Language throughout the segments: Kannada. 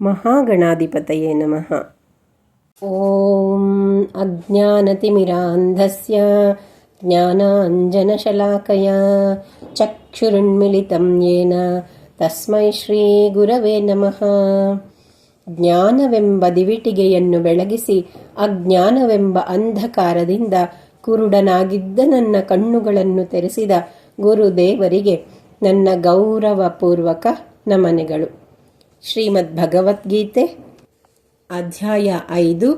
महागणाधिपतये नमः ॐ अज्ञानतिमिरान्धस्य ज्ञानाञ्जनशलाकया चक्षुरुन्मिलितं येन ತಸ್ಮೈ ಶ್ರೀ ಗುರವೇ ನಮಃ ಜ್ಞಾನವೆಂಬ ದಿವಿಟಿಗೆಯನ್ನು ಬೆಳಗಿಸಿ ಅಜ್ಞಾನವೆಂಬ ಅಂಧಕಾರದಿಂದ ಕುರುಡನಾಗಿದ್ದ ನನ್ನ ಕಣ್ಣುಗಳನ್ನು ತೆರೆಸಿದ ಗುರುದೇವರಿಗೆ ನನ್ನ ಗೌರವಪೂರ್ವಕ ನಮನೆಗಳು ಶ್ರೀಮದ್ ಭಗವದ್ಗೀತೆ ಅಧ್ಯಾಯ ಐದು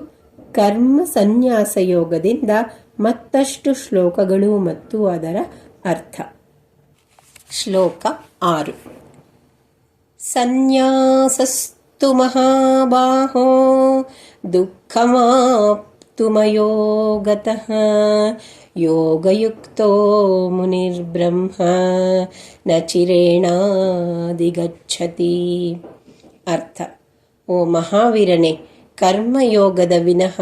ಕರ್ಮ ಸನ್ಯಾಸ ಯೋಗದಿಂದ ಮತ್ತಷ್ಟು ಶ್ಲೋಕಗಳು ಮತ್ತು ಅದರ ಅರ್ಥ ಶ್ಲೋಕ ಆರು सन्न्यासस्तु महाबाहो दुःखमाप्तुमयो गतः योगयुक्तो मुनिर्ब्रह्म न ಚಿರೇಣಾದಿಗಚ್ಚತಿ ಅರ್ಥ. ಓ ಮಹಾವೀರನೇ, ಕರ್ಮಯೋಗದ ವಿನಃ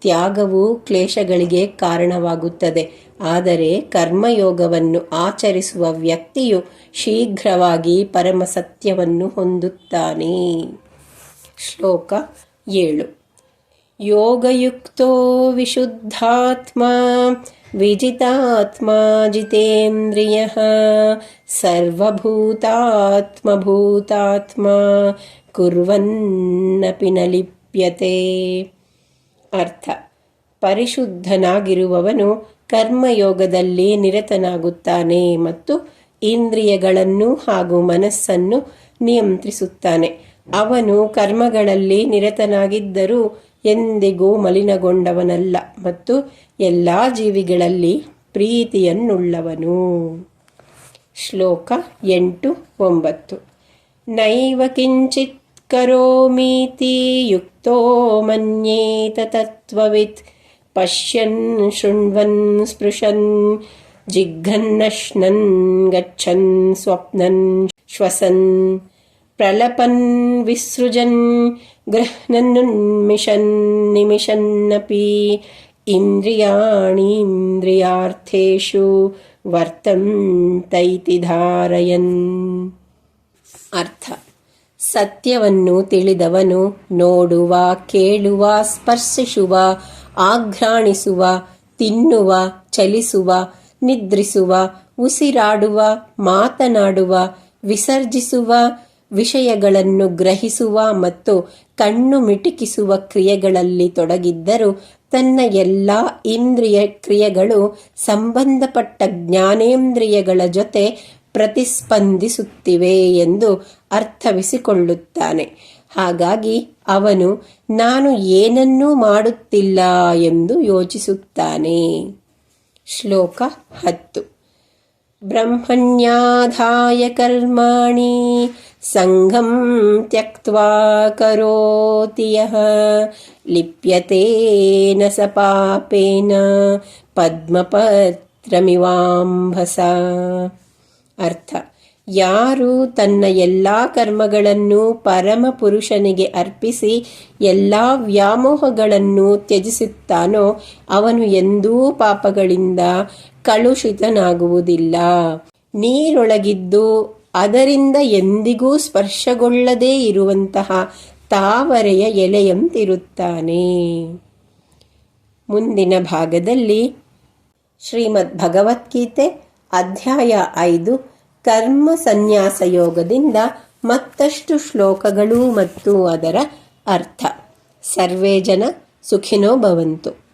ತ್ಯಾಗವು ಕ್ಲೇಶಗಳಿಗೆ ಕಾರಣವಾಗುತ್ತದೆ. ಆದರೆ ಕರ್ಮಯೋಗವನ್ನು ಆಚರಿಸುವ ವ್ಯಕ್ತಿಯು ಶೀಘ್ರವಾಗಿ ಪರಮ ಸತ್ಯವನ್ನು ಹೊಂದುತ್ತಾನೆ. ಶ್ಲೋಕ ಏಳು. ಯೋಗಯುಕ್ತೋ ವಿಶುದ್ಧಾತ್ಮ ವಿಜಿತಾತ್ಮ ಜಿತೇಂದ್ರಿಯ सर्वभूतात्मभूतात्मा ಕುರ್ವನ್ನಪಿ ನ ಲಿಪ್ಯತೆ ಅರ್ಥ ಪರಿಶುದ್ಧನಾಗಿರುವವನು ಕರ್ಮಯೋಗದಲ್ಲಿ ನಿರತನಾಗುತ್ತಾನೆ ಮತ್ತು ಇಂದ್ರಿಯಗಳನ್ನು ಹಾಗೂ ಮನಸ್ಸನ್ನು ನಿಯಂತ್ರಿಸುತ್ತಾನೆ. ಅವನು ಕರ್ಮಗಳಲ್ಲಿ ನಿರತನಾಗಿದ್ದರೂ ಎಂದಿಗೂ ಮಲಿನಗೊಂಡವನಲ್ಲ ಮತ್ತು ಎಲ್ಲ ಜೀವಿಗಳಲ್ಲಿ ಪ್ರೀತಿಯನ್ನುಳ್ಳವನು. ಶ್ಲೋಕ ಎಂಟು ಒಂಬತ್ತು. ನೈವ ಕಿಂಚಿತ್ ಕರೋಮೀತಿ ಯುಕ್ತೋ ಮನ್ಯೇತ ತತ್ವವಿತ್ ಪಶ್ಯನ್ ಶೃಣ್ವನ್ ಸ್ಪೃಶನ್ ಜಿಘ್ರನ್ನಶ್ನನ್ ಗಚ್ಚನ್ ಸ್ವಪ್ನನ್ ಶ್ವಸನ್ ಪ್ರಲಪನ್ ವಿಸೃಜನ್ ಗೃಹ್ನನ್ನುನ್ಮಿಷನ್ ನಿಮಿಷನ್ನಪಿ ಇಂದ್ರಿಯಾಣೀಂದ್ರಿಯಾರ್ಥೇಷು ವರ್ತಂತೈತಿ ಧಾರಯನ್ ಅರ್ಥ ಸತ್ಯವನ್ನು ತಿಳಿದವನು ನೋಡುವ, ಕೇಳುವ, ಸ್ಪರ್ಶಿಸುವ, ಆಘ್ರಾಣಿಸುವ, ತಿನ್ನುವ, ಚಲಿಸುವ, ನಿದ್ರಿಸುವ, ಉಸಿರಾಡುವ, ಮಾತನಾಡುವ, ವಿಸರ್ಜಿಸುವ ವಿಷಯಗಳನ್ನು ಗ್ರಹಿಸುವ ಮತ್ತು ಕಣ್ಣು ಮಿಟುಕಿಸುವ ಕ್ರಿಯೆಗಳಲ್ಲಿ ತೊಡಗಿದ್ದರೂ ತನ್ನ ಎಲ್ಲ ಇಂದ್ರಿಯ ಕ್ರಿಯೆಗಳು ಸಂಬಂಧಪಟ್ಟ ಜ್ಞಾನೇಂದ್ರಿಯಗಳ ಜೊತೆ ಪ್ರತಿಸ್ಪಂದಿಸುತ್ತಿವೆ ಎಂದು ಅರ್ಥವಿಸಿಕೊಳ್ಳುತ್ತಾನೆ. ಹಾಗಾಗಿ ಅವನು, ನಾನು ಏನನ್ನೂ ಮಾಡುತ್ತಿಲ್ಲ ಎಂದು ಯೋಚಿಸುತ್ತಾನೆ. ಶ್ಲೋಕ ಹತ್ತು. ब्रह्मण्याधाय कर्माणि सङ्गम् त्यक्त्वा करोति यः। लिप्यते न स पापेन पद्मपत्रमिवाम्भसा। अर्थ। ಯಾರು ತನ್ನ ಎಲ್ಲ ಕರ್ಮಗಳನ್ನು ಪರಮ ಪುರುಷನಿಗೆ ಅರ್ಪಿಸಿ ಎಲ್ಲ ವ್ಯಾಮೋಹಗಳನ್ನು ತ್ಯಜಿಸುತ್ತಾನೋ ಅವನು ಎಂದೂ ಪಾಪಗಳಿಂದ ಕಲುಷಿತನಾಗುವುದಿಲ್ಲ. ನೀರೊಳಗಿದ್ದು ಅದರಿಂದ ಎಂದಿಗೂ ಸ್ಪರ್ಶಗೊಳ್ಳದೇ ಇರುವಂತಹ ತಾವರೆಯ ಎಲೆಯಂತಿರುತ್ತಾನೆ. ಮುಂದಿನ ಭಾಗದಲ್ಲಿ ಶ್ರೀಮದ್ ಭಗವದ್ಗೀತೆ ಅಧ್ಯಾಯ ಐದು. ಕರ್ಮ ಸನ್ಯಾಸ ಯೋಗದಿಂದ ಮತ್ತಷ್ಟು ಶ್ಲೋಕಗಳು ಮತ್ತು ಅದರ ಅರ್ಥ. ಸರ್ವೇ ಜನ ಸುಖಿನೋ ಭವಂತು.